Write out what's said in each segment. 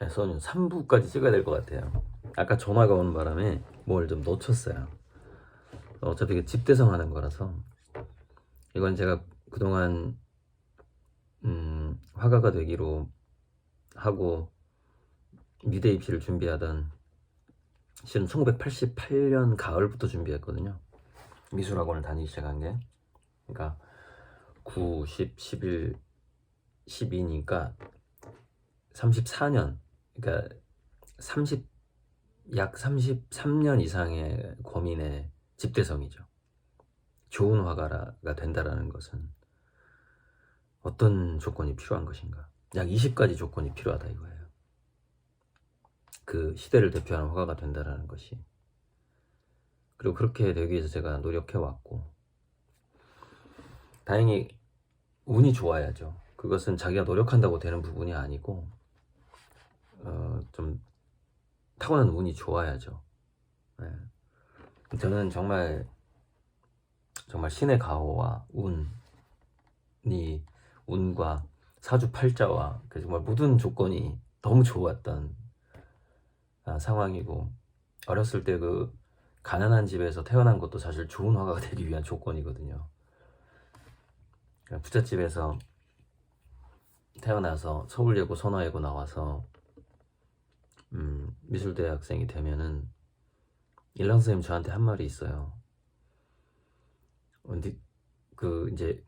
에서는 3부까지 찍어야 될 것 같아요. 아까 전화가 오는 바람에 뭘 좀 놓쳤어요. 어차피 집대성 하는 거라서 이건 제가 그동안 음, 화가가 되기로 하고 미대 입시를 준비하던 실은 1988년 가을부터 준비했거든요. 미술학원을 다니기 시작한 게 그러니까 9, 10, 11, 12니까 34년 그러니까 30, 약 33년 이상의 고민의 집대성이죠. 좋은 화가가 된다라는 것은 어떤 조건이 필요한 것인가? 약 20가지 조건이 필요하다 이거예요. 그 시대를 대표하는 화가가 된다라는 것이. 그리고 그렇게 되기 위해서 제가 노력해 왔고, 다행히 운이 좋아야죠. 그것은 자기가 노력한다고 되는 부분이 아니고, 어, 좀 타고난 운이 좋아야죠. 네. 저는 정말 정말 신의 가호와 운이 운과 사주팔자와 그 정말 모든 조건이 너무 좋았던 아, 상황이고 어렸을 때 그 가난한 집에서 태어난 것도 사실 좋은 화가가 되기 위한 조건이거든요. 부잣집에서 태어나서 서울예고 선화예고 나와서 음, 미술대학생이 되면은 일랑 선생님 저한테 한 말이 있어요. 어, 니- 그 이제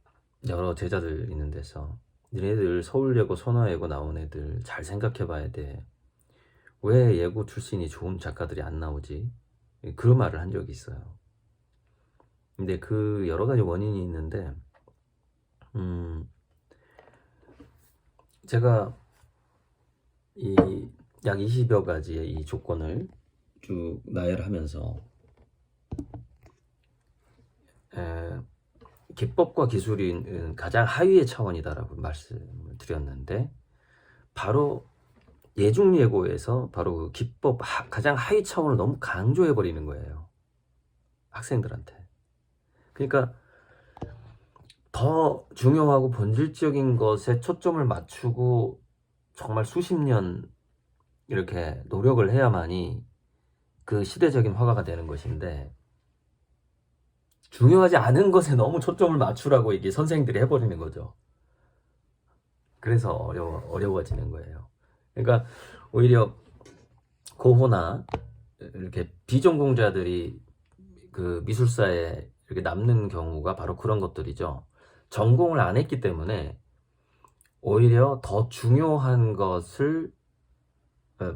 여러 제자들 있는 데서 니네들 서울예고 선화예고 나온 애들 잘 생각해봐야 돼. 왜 예고 출신이 좋은 작가들이 안 나오지? 그런 말을 한 적이 있어요. 근데 그 여러 가지 원인이 있는데, 음, 제가 이 약 20여 가지의 이 조건을 쭉 나열하면서 에, 기법과 기술이 가장 하위의 차원이다라고 말씀을 드렸는데 바로 예중예고에서 바로 그 기법 하- 가장 하위 차원을 너무 강조해 버리는 거예요. 학생들한테. 그러니까 더 중요하고 본질적인 것에 초점을 맞추고 정말 수십 년 이렇게 노력을 해야만이 그 시대적인 화가가 되는 것인데 중요하지 않은 것에 너무 초점을 맞추라고 이게 선생들이 해버리는 거죠. 그래서 어려워, 어려워지는 거예요. 그러니까 오히려 고호나 이렇게 비전공자들이 그 미술사에 이렇게 남는 경우가 바로 그런 것들이죠. 전공을 안 했기 때문에 오히려 더 중요한 것을 어,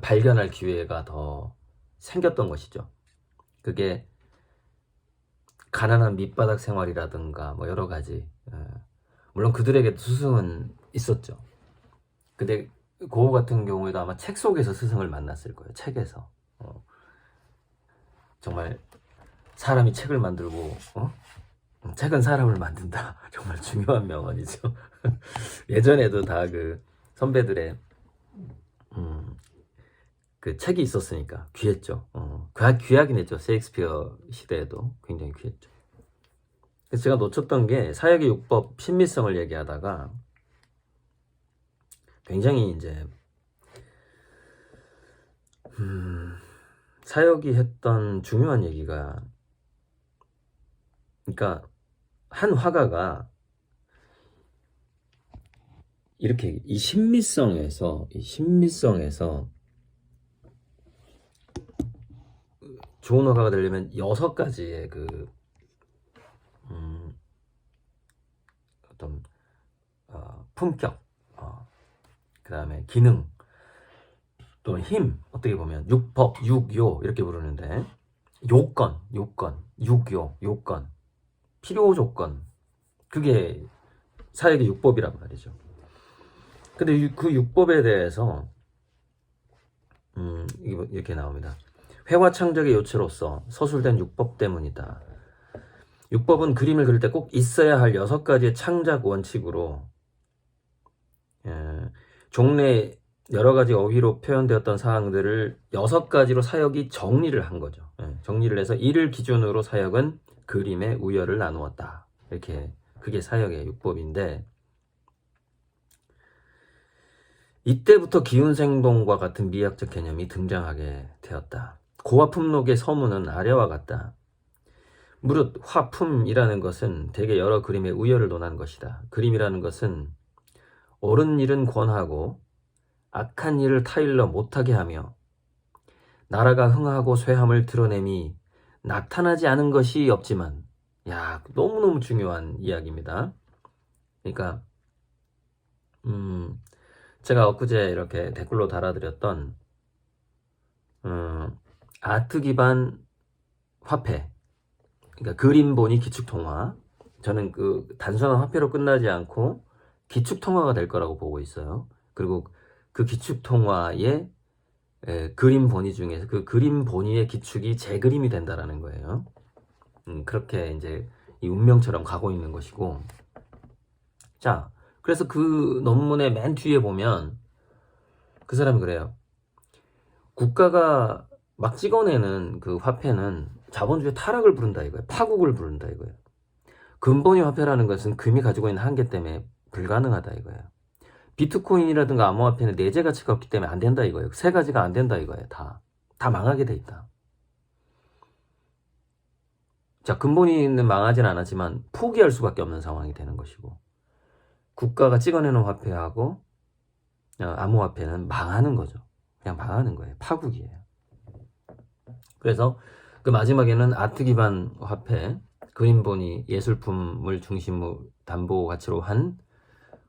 발견할 기회가 더 생겼던 것이죠. 그게 가난한 밑바닥 생활이라든가 뭐 여러 가지 예. 물론 그들에게도 스승은 있었죠. 근데 고우 같은 경우에도 아마 책 속에서 스승을 만났을 거예요. 책에서 어. 정말 사람이 책을 만들고 어? 음, 책은 사람을 만든다. 정말 중요한 명언이죠. 예전에도 다 그 선배들의 음, 그 책이 있었으니까 귀했죠. 어, 귀하, 귀하긴 했죠. 셰익스피어 시대에도 굉장히 귀했죠. 제가 놓쳤던 게 사역의 육법 신미성을 얘기하다가 굉장히 이제 음, 사역이 했던 중요한 얘기가 그러니까 한 화가가 이렇게 이 신미성에서 이 신미성에서 좋은 화가가 되려면 여섯 가지의 그 음, 어떤 어, 품격, 어, 그 다음에 기능, 또힘 어떻게 보면 육법, 육요 이렇게 부르는데 요건, 요건, 육요, 요건, 필요 조건 그게 사역의 육법이란 말이죠. 근데 이- 그 육법에 대해서 음, 이거 이렇게 나옵니다. 회화 창작의 요체로서 서술된 육법 때문이다. 육법은 그림을 그릴 때 꼭 있어야 할 여섯 가지의 창작 원칙으로 예, 종래 여러 가지 어휘로 표현되었던 사항들을 여섯 가지로 사역이 정리를 한 거죠. 예, 정리를 해서 이를 기준으로 사역은 그림의 우열을 나누었다. 이렇게 그게 사역의 육법인데 이때부터 기운생동과 같은 미학적 개념이 등장하게 되었다. 고화품록의 서문은 아래와 같다. 무릇 화품이라는 것은 대개 여러 그림의 우열을 논한 것이다. 그림이라는 것은 옳은 일은 권하고 악한 일을 타일러 못하게 하며 나라가 흥하고 쇠함을 드러냄이 나타나지 않은 것이 없지만 야 너무너무 중요한 이야기입니다. 그러니까 음 제가 엊그제 이렇게 댓글로 달아드렸던 음, 아트 기반 화폐 그러니까 그림 보니 기축 통화 저는 그 단순한 화폐로 끝나지 않고 기축 통화가 될 거라고 보고 있어요. 그리고 그 기축 통화의 에, 그림 본위 중에서 그 그림 본위의 기축이 제 그림이 된다라는 거예요. 음, 그렇게 이제 이 운명처럼 가고 있는 것이고. 자, 그래서 그 논문의 맨 뒤에 보면 그 사람이 그래요. 국가가 막 찍어내는 그 화폐는 자본주의 타락을 부른다 이거예요. 파국을 부른다 이거예요. 근본위 화폐라는 것은 금이 가지고 있는 한계 때문에 불가능하다 이거예요. 비트코인이라든가 암호화폐는 내재 가치가 없기 때문에 안 된다 이거예요. 세 가지가 안 된다 이거예요. 다. 다 망하게 돼 있다. 자, 근본위는 망하진 않았지만 포기할 수밖에 없는 상황이 되는 것이고 국가가 찍어내는 화폐하고 어, 암호화폐는 망하는 거죠. 그냥 망하는 거예요. 파국이에요. 그래서 그 마지막에는 아트 기반 화폐, 그림본이 예술품을 중심으로 담보 가치로 한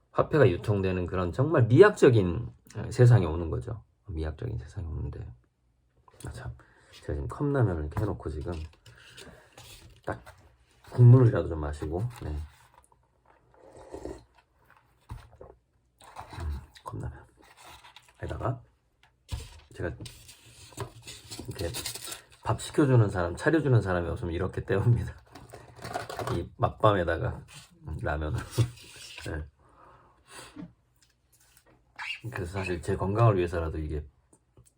화폐가 유통되는 그런 정말 미학적인 세상이 오는 거죠. 미학적인 세상이 오는데. 아, 참. 제가 지금 컵라면을 이렇게 해놓고 지금 딱 국물이라도 좀 마시고, 네. 음, 컵라면. 에다가 제가 이렇게 밥 시켜주는 사람, 차려주는 사람이 없으면 이렇게 때웁니다. 이 맛밤에다가 라면을. 네. 그래서 사실 제 건강을 위해서라도 이게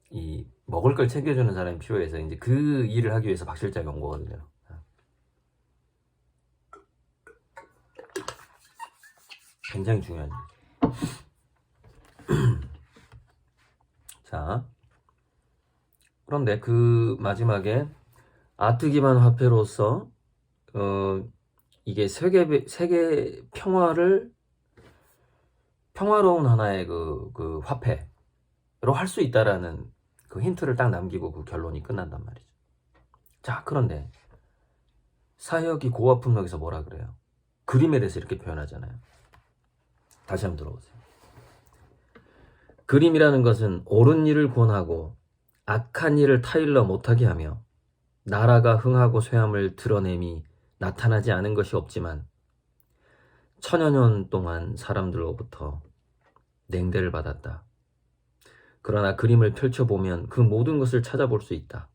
이 먹을 걸 챙겨주는 사람이 필요해서 이제 그 일을 하기 위해서 박 실장이 온 거거든요. 굉장히 중요한 일. 자, 그런데 그 마지막에 아트 기반 화폐로서 어 이게 세계 세계 평화를 평화로운 하나의 그, 그 화폐로 할 수 있다라는 그 힌트를 딱 남기고 그 결론이 끝난단 말이죠. 자, 그런데 사역이 고화품록에서 뭐라 그래요? 그림에 대해서 이렇게 표현하잖아요. 다시 한번 들어보세요. 그림이라는 것은 옳은 일을 권하고 악한 일을 타일러 못하게 하며 나라가 흥하고 쇠함을 드러냄이 나타나지 않은 것이 없지만 천여 년 동안 사람들로부터 냉대를 받았다. 그러나 그림을 펼쳐보면 그 모든 것을 찾아볼 수 있다.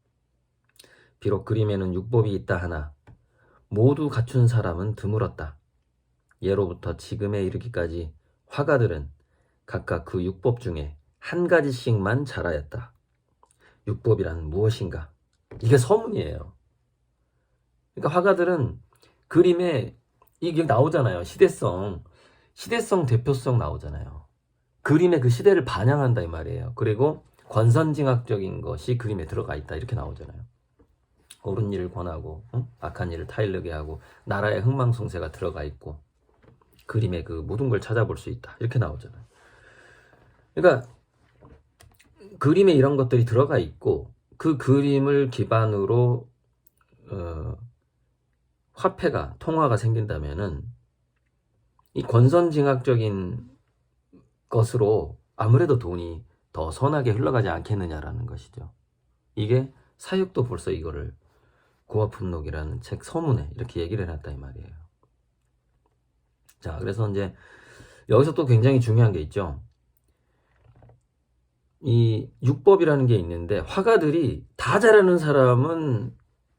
비록 그림에는 율법이 있다 하나 모두 갖춘 사람은 드물었다. 예로부터 지금에 이르기까지 화가들은 각각 그 율법 중에 한 가지씩만 잘하였다. 율법이란 무엇인가? 이게 서문이에요. 그러니까 화가들은 그림에 이게 나오잖아요. 시대성. 시대성, 대표성 나오잖아요. 그림의 그 시대를 반영한다 이 말이에요. 그리고 권선징악적인 것이 그림에 들어가 있다 이렇게 나오잖아요. 옳은 일을 권하고 응? 악한 일을 타일르게 하고 나라의 흥망성쇠가 들어가 있고 그림의 그 모든 걸 찾아볼 수 있다 이렇게 나오잖아요. 그러니까 그림에 이런 것들이 들어가 있고 그 그림을 기반으로 어, 화폐가 통화가 생긴다면은 이 권선징악적인 것으로 아무래도 돈이 더 선하게 흘러가지 않겠느냐라는 것이죠. 이게 사육도 벌써 이거를 고화품록이라는 책 서문에 이렇게 얘기를 해놨다 이 말이에요. 자, 그래서 이제 여기서 또 굉장히 중요한 게 있죠. 이 육법이라는 게 있는데 화가들이 다 잘하는 사람은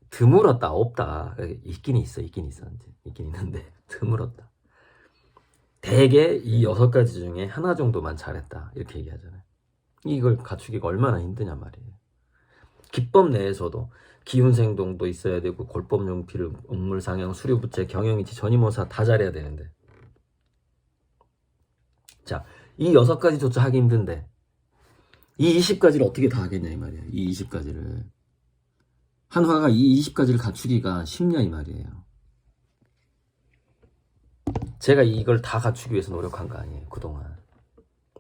드물었다 없다. 있긴 있어 있긴 있어. 있긴 있는데 드물었다. 대개 이 여섯 가지 중에 하나 정도만 잘했다. 이렇게 얘기하잖아요. 이걸 갖추기가 얼마나 힘드냐 말이에요. 기법 내에서도 기운생동도 있어야 되고 골법용필 음물상형 수료부채 경영이치 전임원사 다 잘해야 되는데. 자 이 여섯 가지조차 하기 힘든데 이 20가지를 어떻게 다 하겠냐 이 말이에요. 이 20가지를 한 화가 이 20가지를 갖추기가 쉽냐 이 말이에요. 제가 이걸 다 갖추기 위해서 노력한 거 아니에요. 그동안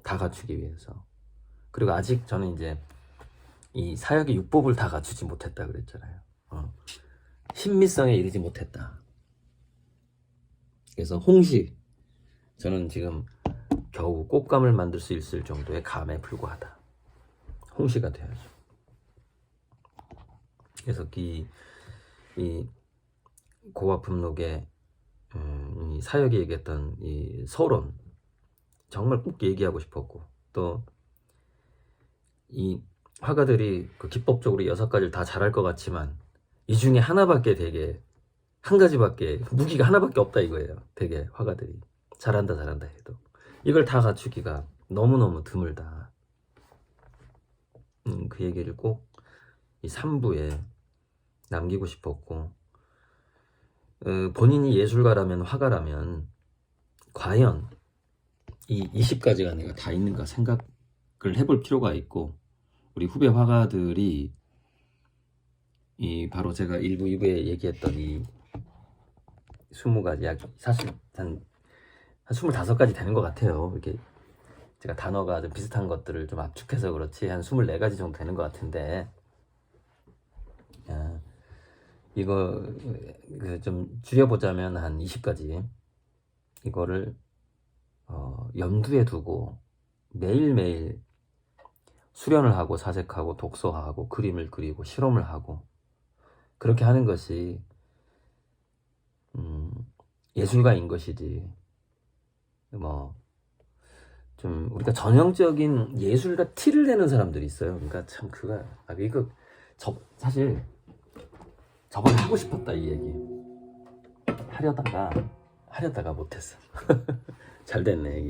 다 갖추기 위해서. 그리고 아직 저는 이제 이 사역의 육법을 다 갖추지 못했다 그랬잖아요. 어. 신미성에 이르지 못했다. 그래서 홍시 저는 지금 겨우 꽃감을 만들 수 있을 정도의 감에 불과하다. 홍시가 돼야죠. 그래서 이, 이 고아품록의 음, 이 사역이 얘기했던 이 서론 정말 꼭 얘기하고 싶었고 또 이 화가들이 그 기법적으로 여섯 가지를 다 잘할 것 같지만 이 중에 하나밖에 되게 한 가지밖에 무기가 하나밖에 없다 이거예요. 되게 화가들이 잘한다 잘한다 해도 이걸 다 갖추기가 너무 너무 드물다. 음, 그 얘기를 꼭 이 3부에 남기고 싶었고 어, 본인이 예술가라면 화가라면 과연 이 20가지가 내가 다 있는가 생각을 해볼 필요가 있고 우리 후배 화가들이 이 바로 제가 1부 2부에 얘기했던 이 20가지 약 사실 한, 한 25가지 되는 것 같아요. 이렇게 제가 단어가 좀 비슷한 것들을 좀 압축해서 그렇지 한 24가지 정도 되는 것 같은데. 아, 이거 그 좀 줄여보자면 한 20가지. 이거를 어, 염두에 두고 매일매일 수련을 하고 사색하고 독서하고 그림을 그리고 실험을 하고 그렇게 하는 것이 음, 예술가인 것이지 뭐 좀 우리가 전형적인 예술가 티를 내는 사람들이 있어요. 그러니까 참 그가 아 이거 저 사실 저번에 하고 싶었다 이 얘기 하려다가 하려다가 못했어. 잘 됐네. 이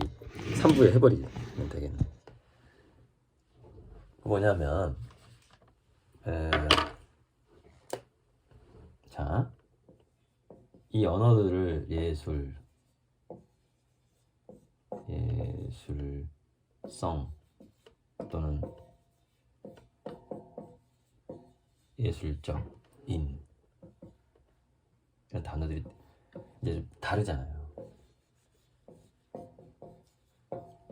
3부에 해버리면 되겠네. 뭐냐면 에, 자, 이 언어들을 예술, 예술성 또는 예술적 인 이런 단어들이 이제 좀 다르잖아요.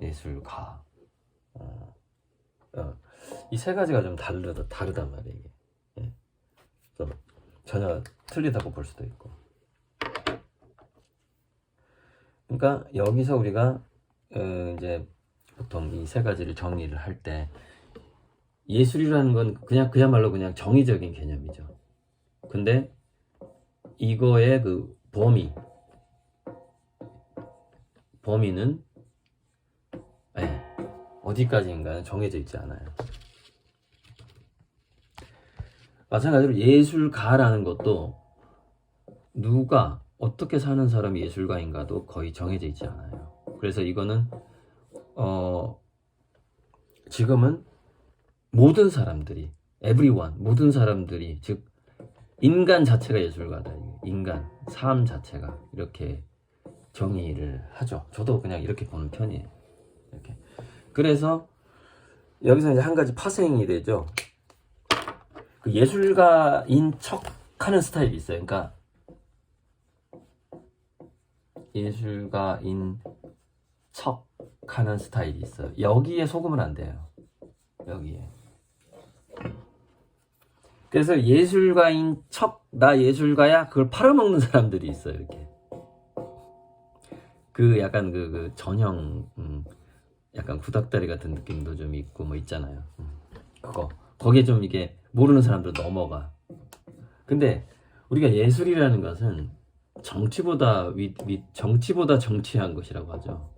예술가 어, 이세 가지가 좀 다르다 다르단 말이에요. 이게. 예. 그래서 전혀 틀리다고 볼 수도 있고. 그러니까 여기서 우리가 어, 이제 보통 이 세 가지를 정리를 할 때 예술이라는 건 그냥 그야말로 그냥 정의적인 개념이죠. 근데 이거의 그 범위 범위는 예, 어디까지인가는 정해져 있지 않아요. 마찬가지로 예술가라는 것도 누가 어떻게 사는 사람이 예술가인가도 거의 정해져 있지 않아요. 그래서 이거는 어 지금은 모든 사람들이 everyone 모든 사람들이 즉 인간 자체가 예술가다. 인간 삶 자체가 이렇게 정의를 하죠. 저도 그냥 이렇게 보는 편이에요. 이렇게. 그래서 여기서 이제 한 가지 파생이 되죠. 그 예술가인 척 하는 스타일이 있어요. 그러니까 예술가인 척 하는 스타일이 있어요. 여기에 속으면 안 돼요. 여기에. 그래서 예술가인 척, 나 예술가야? 그걸 팔아먹는 사람들이 있어요, 이렇게. 그 약간 그, 그 전형, 음, 약간 구닥다리 같은 느낌도 좀 있고 뭐 있잖아요. 음, 그거. 거기에 좀 이게 모르는 사람들 넘어가. 근데 우리가 예술이라는 것은 정치보다 위, 위, 정치보다 정치한 것이라고 하죠.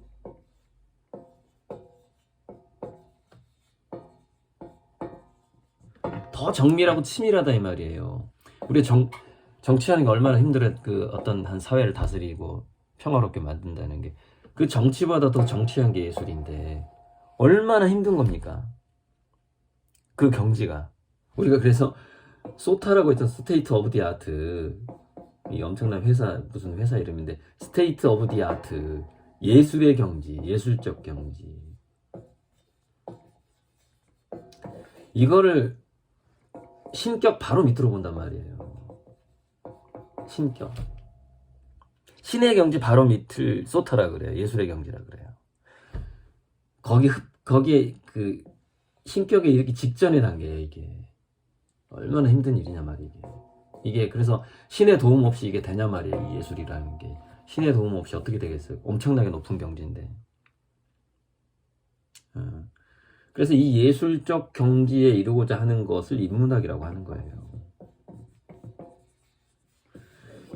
더 정밀하고 치밀하다 이 말이에요. 우리 정 정치하는 게 얼마나 힘들어 그 어떤 한 사회를 다스리고 평화롭게 만든다는 게 그 정치보다 더 정치한 게 예술인데 얼마나 힘든 겁니까? 그 경지가 우리가 그래서 소타라고 했던 스테이트 오브 디 아트 이 엄청난 회사 무슨 회사 이름인데 스테이트 오브 디 아트 예술의 경지 예술적 경지 이거를 신격 바로 밑으로 본단 말이에요. 신격. 신의 경지 바로 밑을 소터라 그래요. 예술의 경지라 그래요. 거기 흡- 거기에 그 신격에 이렇게 직전의 단계예요. 이게 얼마나 힘든 일이냐 말이에요. 이게. 그래서 신의 도움 없이 이게 되냐 말이에요. 이 예술이라는 게 신의 도움 없이 어떻게 되겠어요? 엄청나게 높은 경지인데. 어. 그래서 이 예술적 경지에 이르고자 하는 것을 인문학이라고 하는 거예요.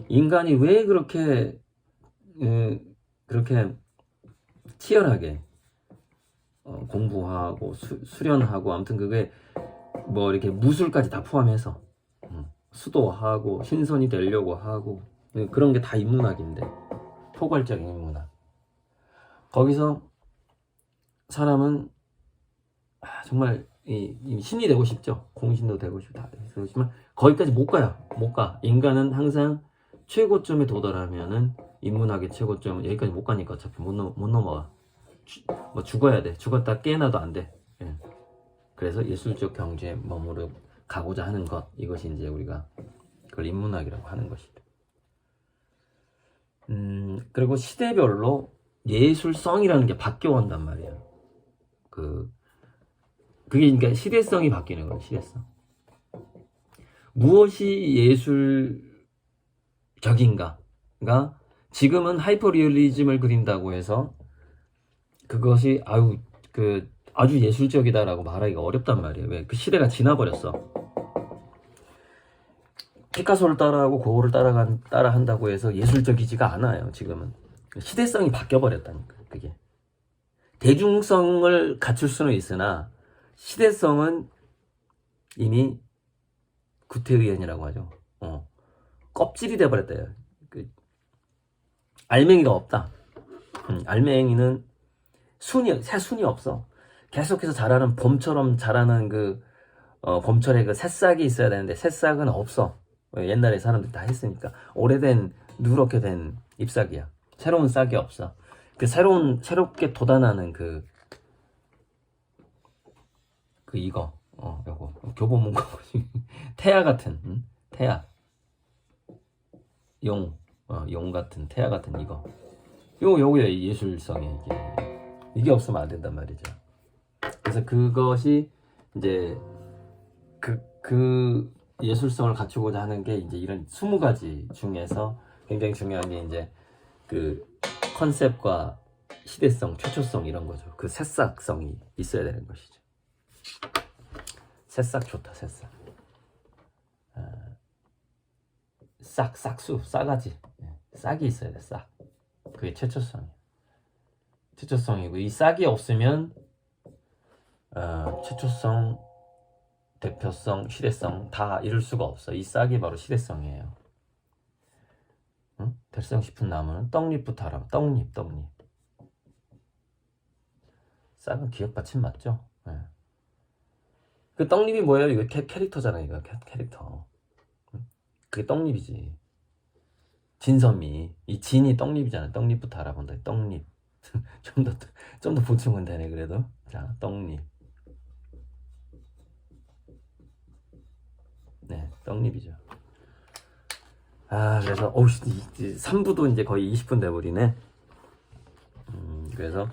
인간이 왜 그렇게 에, 그렇게 치열하게 어, 공부하고 수, 수련하고 아무튼 그게 뭐 이렇게 무술까지 다 포함해서 음, 수도하고 신선이 되려고 하고 예, 그런 게 다 인문학인데 포괄적인 인문학 거기서 사람은 아, 정말 이, 이 신이 되고 싶죠. 공신도 되고 싶고 다. 되고 싶지만 거기까지 못 가요. 못 가. 인간은 항상 최고점에 도달하면은 인문학의 최고점은 여기까지 못 가니까 어차피 못, 넘, 못 넘어가. 주- 뭐 죽어야 돼. 죽었다 깨어나도 안 돼. 예. 그래서 예술적 경지에 머무르 가고자 하는 것. 이것이 이제 우리가 그걸 인문학이라고 하는 것이죠 음 그리고 시대별로 예술성이라는 게 바뀌어 온단 말이에요 그 그게 그러니까 시대성이 바뀌는 거예요 시대성 무엇이 예술적인가가 지금은 하이퍼리얼리즘을 그린다고 해서 그것이 아유 그 아주 예술적이다라고 말하기가 어렵단 말이에요. 왜 그 시대가 지나버렸어. 피카소를 따라하고 고흐를 따라간 따라한다고 해서 예술적이지가 않아요. 지금은 시대성이 바뀌어 버렸다니까 그게 대중성을 갖출 수는 있으나 시대성은 이미 구태의연이라고 하죠. 어. 껍질이 돼버렸대요. 그 알맹이가 없다. 음, 알맹이는 순이 새 순이 없어. 계속해서 자라는 봄처럼 자라는 그 어, 봄철에 그 새싹이 있어야 되는데 새싹은 없어. 왜? 옛날에 사람들이 다 했으니까 오래된 누렇게 된 잎사귀야. 새로운 싹이 없어. 그 새로운 새롭게 돋아나는 그 그 이거 어 요거 교보문고 태아 같은 응? 태아 용, 어, 용 같은 태아 같은 이거 요이 예술성이 이게 이게 없으면 안 된단 말이죠. 그래서 그것이 이제 그, 그 예술성을 갖추고자 하는 게 이제 이런 20가지 중에서 굉장히 중요한 게 이제 그 컨셉과 시대성, 최초성 이런 거죠. 그 새싹성이 있어야 되는 것이죠. 새싹 좋다, 새싹. 아, 싹, 싹수, 싸가지. 예, 싹이 있어야 돼, 싹. 그게 최초성이에요. 최초성이고 이 싹이 없으면 어, 최초성, 대표성, 시대성 다 이룰 수가 없어. 이 싹이 바로 시대성이에요. 응? 될성 싶은 나무는 떡잎부터 하라. 떡잎, 떡잎. 싹은 기억 받침 맞죠? 예. 그 떡잎이 뭐예요? 이거 캐, 캐릭터잖아, 이거 캐, 캐릭터. 응? 그게 떡잎이지. 진선미. 이 진이 떡잎이잖아. 떡잎부터 알아본다. 떡잎. 좀 더, 좀 더 보충은 되네, 그래도. 자, 떡잎. 네, 떡잎이죠. 아, 그래서, 어우, 3부도 이제 거의 20분 돼버리네. 음, 그래서,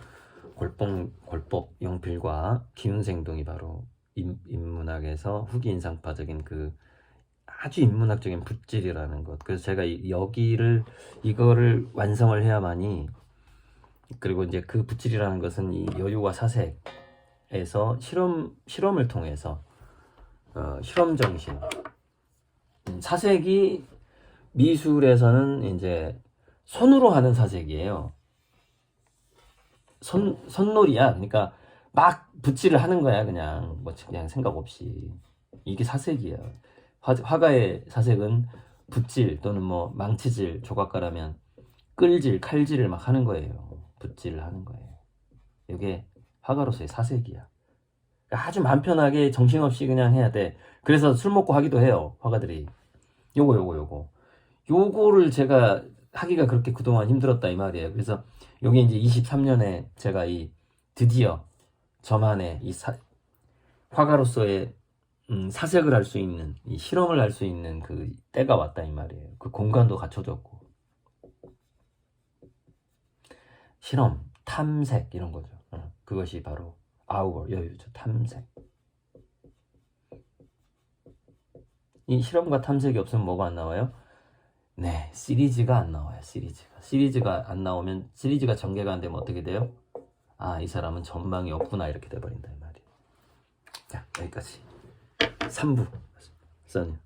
골법, 골법 용필과 기운생동이 바로 인, 인문학에서 후기 인상파적인 그 아주 인문학적인 붓질이라는 것. 그래서 제가 이- 여기를, 이거를 완성을 해야만이 그리고 이제 그 붓질이라는 것은 이 여유와 사색에서 실험 실험을 통해서 어, 실험 정신 음, 사색이 미술에서는 이제 손으로 하는 사색이에요. 손 손놀이야. 그러니까 막 붓질을 하는 거야 그냥 뭐 그냥 생각 없이 이게 사색이에요. 화, 화가의 사색은 붓질 또는 뭐 망치질 조각가라면 끌질 칼질을 막 하는 거예요. 붓질을 하는 거예요. 이게 화가로서의 사색이야. 그러니까 아주 맘 편하게 정신없이 그냥 해야 돼. 그래서 술 먹고 하기도 해요. 화가들이. 요거 요거 요거. 요거를 제가 하기가 그렇게 그동안 힘들었다 이 말이에요. 그래서 요게 이제 23년에 제가 이 드디어 저만의 이 사, 화가로서의 음, 사색을 할 수 있는 이 실험을 할 수 있는 그 때가 왔다 이 말이에요. 그 공간도 갖춰졌고 실험, 탐색 이런 거죠. 어, 그것이 바로 our 여유죠. 탐색. 이 실험과 탐색이 없으면 뭐가 안 나와요? 네, 시리즈가 안 나와요. 시리즈가. 시리즈가 안 나오면 시리즈가 전개가 안 되면 어떻게 돼요? 아, 이 사람은 전망이 없구나 이렇게 돼 버린다 이 말이에요. 자, 여기까지. 3부. 써니.